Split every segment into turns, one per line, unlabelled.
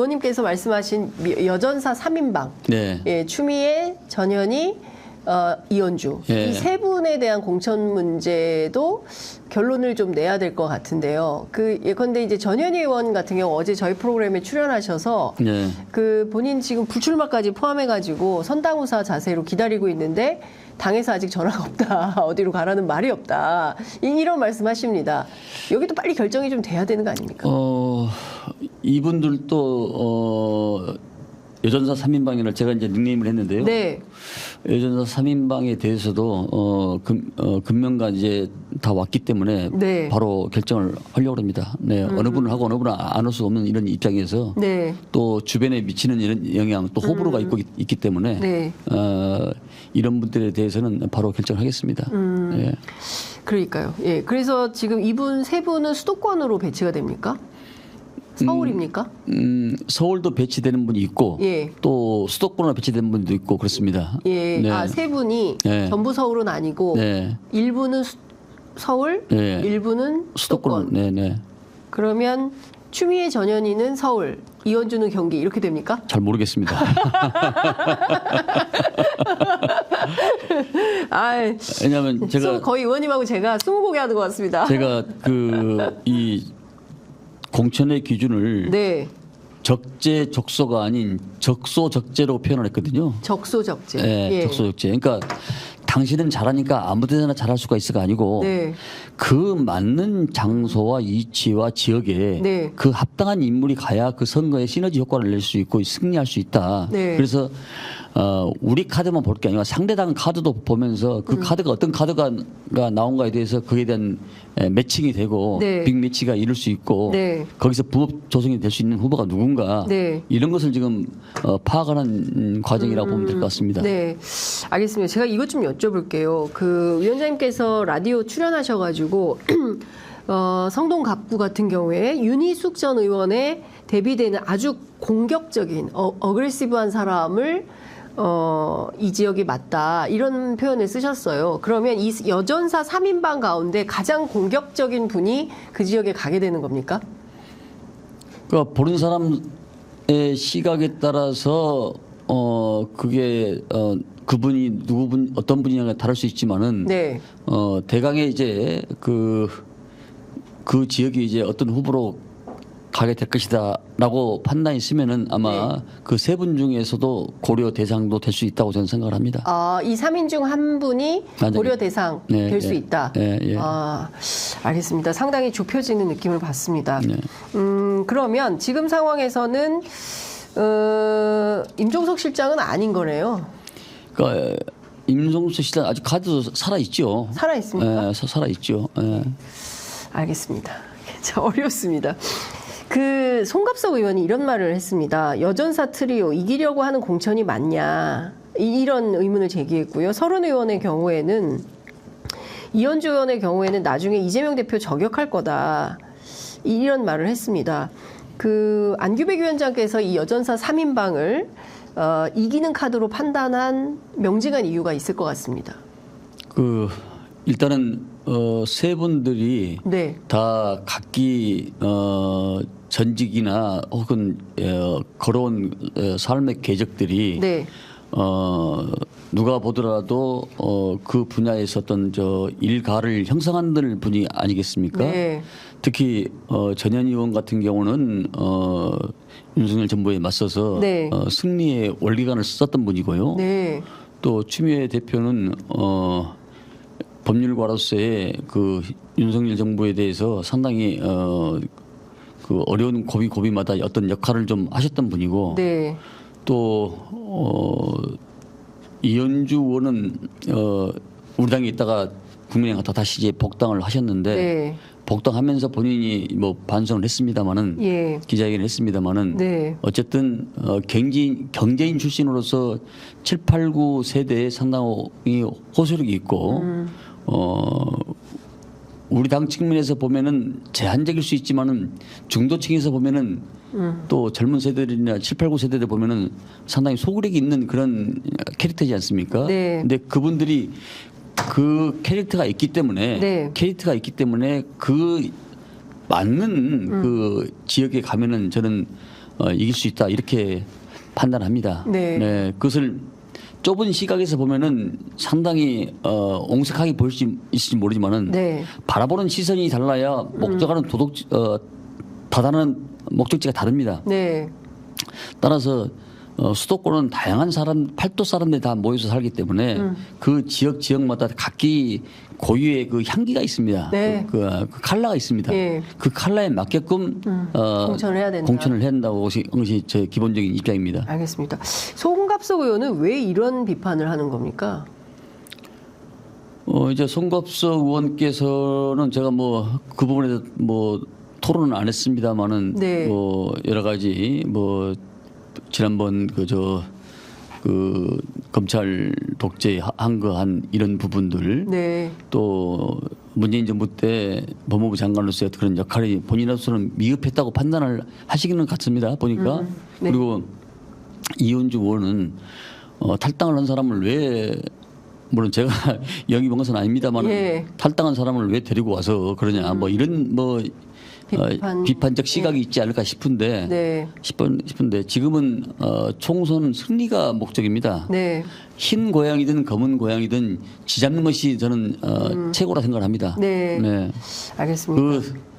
의원님께서 말씀하신 미- 여전사 3인방,
네.
예, 추미애, 전현희, 어, 이현주
예.
이세 분에 대한 공천 문제도 결론을 좀 내야 될 것 같은데요. 그 예컨대 이제 전현희 의원 같은 경우 어제 저희 프로그램에 출연하셔서
네.
그 본인 지금 불출마까지 포함해가지고 선당우사 자세로 기다리고 있는데 당에서 아직 전화가 없다. 어디로 가라는 말이 없다. 이- 이런 말씀하십니다. 여기도 빨리 결정이 좀 돼야 되는 거 아닙니까?
어, 이분들도 어, 여전사 3인방이라 제가 이제 닉네임을 했는데요.
네,
여전사 3인방에 대해서도 어, 금, 어, 금명가 이제 다 왔기 때문에
네. 음.
바로 결정을 하려고 합니다. 네. 어느 분을 하고 어느 분은 안할수 없는 이런 입장에서
네,
또 주변에 미치는 이런 영향 또 호불호가 있고 있 기 때문에
네.
어, 이런 분들에 대해서는 바로 결정하겠습니다.
음.
예.
그러니까요. 예, 그래서 지금 이분 세 분은 수도권으로 배치가 됩니까? 서울입니까?
음, 서울도 배치되는 분이 있고
예.
또 수도권으로 배치되는 분도 있고 그렇습니다.
예,
네.
아 세 분이
네.
전부 서울은 아니고
네.
일부는 수- 서울,
네.
일부는 수도권.
수도권. 네, 네.
그러면 추미애 전현희는 서울, 이현주는 경기 이렇게 됩니까?
잘 모르겠습니다.
아,
왜냐하면 제가
거의 의원님하고 제가 스무고개 하는 것 같습니다.
제가 그 이 공천의 기준을
네,
적재 적소가 아닌 적소 적재로 표현을 했거든요.
적소 적재.
예,
예.
적소 적재. 그러니까 당신은 잘하니까 아무 데나 잘할 수가 있어가 아니고
네.
그 맞는 장소와 위치와 지역에
네.
그 합당한 인물이 가야 그 선거에 시너지 효과를 낼 수 있고 승리할 수 있다.
네.
그래서 어, 우리 카드만 볼 게 아니라 상대당 카드도 보면서
음.
그 카드가 어떤 카드가 가 나온가에 대해서 그에 대한 에, 매칭이 되고
네.
빅 매치가 이룰 수 있고
네.
거기서 부업 조성이 될 수 있는 후보가 누군가
네.
이런 것을 지금 어, 파악하는 음, 과정이라고 보면 될 것 같습니다.
네, 알겠습니다. 제가 이것 좀 여쭤볼게요. 그 위원장님께서 라디오 출연하셔가지고 어, 성동 갑구 같은 경우에 윤희숙 전 의원의 대비되는 아주 공격적인 어, 어그레시브한 사람을 어, 이 지역이 맞다 이런 표현을 쓰셨어요. 그러면 이 여전사 3인방 가운데 가장 공격적인 분이 그 지역에 가게 되는 겁니까?
그러니까 보는 사람의 시각에 따라서 어 그게 어 그분이 누구 분 어떤 분이냐가 다를 수 있지만은
네,
어 대강의 이제 그그 지역이 이제 어떤 후보로 가게 될 것이다라고 판단이 있으면은 아마
네.
그세 분 중에서도 고려 대상도 될 수 있다고 저는 생각을 합니다.
아, 이 3인 중 한 분이
만약에-
고려 대상
네,
될수
예,
있다.
예, 예.
아, 알겠습니다. 상당히 좁혀지는 느낌을 받습니다.
네.
음, 그러면 지금 상황에서는 어, 임종석 실장은 아닌 거네요.
그러니까 임성수 시장 아직 카드도 살아 있죠.
살아 있습니까?
예, 살아 있죠. 예.
알겠습니다. 자, 어렵습니다. 그 송갑석 의원이 이런 말을 했습니다. 여전사 트리오 이기려고 하는 공천이 맞냐 이- 이런 의문을 제기했고요. 서른 의원의 경우에는 이현주 의원의 경우에는 나중에 이재명 대표 저격할 거다 이런 말을 했습니다. 그 안규백 위원장께서 이 여전사 3인방을 어, 이기는 카드로 판단한 명징한 이유가 있을 것 같습니다.
그 일단은 어, 세 분들이
네,
다 각기 어, 전직이나 혹은 어, 걸어온 어, 삶의 궤적들이
네,
어, 누가 보더라도 어, 그 분야에서 어떤 저 일가를 형성한 분이 아니겠습니까?
네,
특히 어, 전현희 의원 같은 경우는 어, 윤석열 정부에 맞서서
네.
어, 승리의 원리관을 썼던 분이고요.
네,
또 추미애 대표는 어 법률가로서의 그 윤석열 정부에 대해서 상당히 어 그 어려운 고비 고비마다 어떤 역할을 좀 하셨던 분이고
네.
또 어 이현주 의원은 어 우리 당에 있다가 국민의힘 갔다 다시 이제 복당을 하셨는데
네.
복당하면서 본인이 뭐 반성을 했습니다마는
예.
기자회견을 했습니다마는
네.
어쨌든 어, 경제인 경제인 출신으로서 7, 8, 9 세대에 상당히 호소력이 있고
음.
어 우리 당 측면에서 보면은 제한적일 수 있지만은 중도층에서 보면은
음.
또 젊은 세대들이나 7, 8, 9 세대들 보면은 상당히 소구력이 있는 그런 캐릭터지 않습니까?
네.
근데 그분들이 그 캐릭터가 있기 때문에
네.
캐릭터가 있기 때문에 그 맞는 그 지역에 가면은 저는 어, 이길 수 있다 이렇게 판단합니다.
네.
그것을 좁은 시각에서 보면은 상당히 어, 옹색하게 보일 수 있을지 모르지만은
네.
바라보는 시선이 달라야 목적하는 도덕 어, 다다는 목적지가 다릅니다.
네.
따라서 어, 수도권은 다양한 사람 팔도 사람들이 다 모여서 살기 때문에
음.
그 지역 지역마다 각기 고유의 그 향기가 있습니다.
네.
그, 그, 그 칼라가 있습니다.
예.
그 칼라에 맞게끔 어,
공천을 해야 된다.
공천을 해야 된다고 것이 것이 제 기본적인 입장입니다.
알겠습니다. 송갑석 의원은 왜 이런 비판을 하는 겁니까?
어, 이제 송갑석 의원께서는 제가 뭐 그 부분에 대해서 뭐 토론은 안 했습니다만은
네.
뭐 여러 가지 뭐 지난번 그저그 검찰 독재 한 거 한 이런 부분들
네.
또 문재인 정부 때 법무부 장관으로서의 그런 역할이 본인으로서는 미흡했다고 판단을 하시기는 같습니다 보니까
네.
그리고 이현주 의원은 어, 탈당을 한 사람을 왜 물론 제가 영입한 것은 아닙니다만
예.
탈당한 사람을 왜 데리고 와서 그러냐 뭐 이런 뭐
비판.
어, 비판적 시각이 있지 않을까 싶은데
네.
싶은 싶은데 지금은 어, 총선 승리가 목적입니다.
네.
흰 고양이든 검은 고양이든 쥐잡는 것이 저는 어, 최고라 생각합니다.
음. 네. 알겠습니다.
그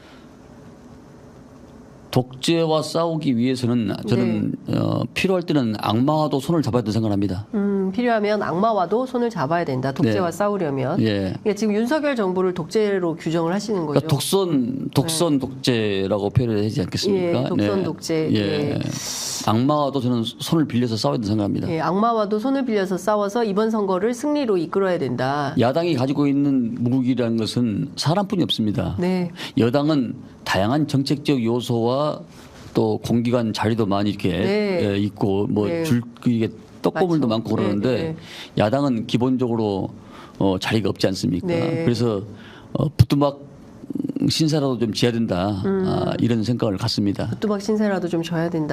독재와 싸우기 위해서는 저는
네.
어, 필요할 때는 악마와도 손을 잡아야 된다고 생각합니다.
음, 필요하면 악마와도 손을 잡아야 된다. 독재와
네.
싸우려면.
예.
그러니까 지금 윤석열 정부를 독재로 규정을 하시는 거죠.
그러니까 독선 독선 독재라고 표현을 하지 않겠습니까?
예, 독선 독재.
예.
예.
악마와도 저는 손을 빌려서 싸워야 된다고 생각합니다.
예, 악마와도 손을 빌려서 싸워서 이번 선거를 승리로 이끌어야 된다.
야당이 가지고 있는 무기라는 것은 사람뿐이 없습니다.
네.
여당은 다양한 정책적 요소와 또 공기관 자리도 많이 이렇게
네.
예, 있고 뭐
네.
줄 이게 떡고물도
맞죠.
많고 그러는데
네, 네.
야당은 기본적으로 어, 자리가 없지 않습니까?
네.
그래서 어, 부뚜막 신사라도 좀 지어야 된다
음.
아, 이런 생각을 갖습니다.
뚜박 신세라도 좀 줘야 된다.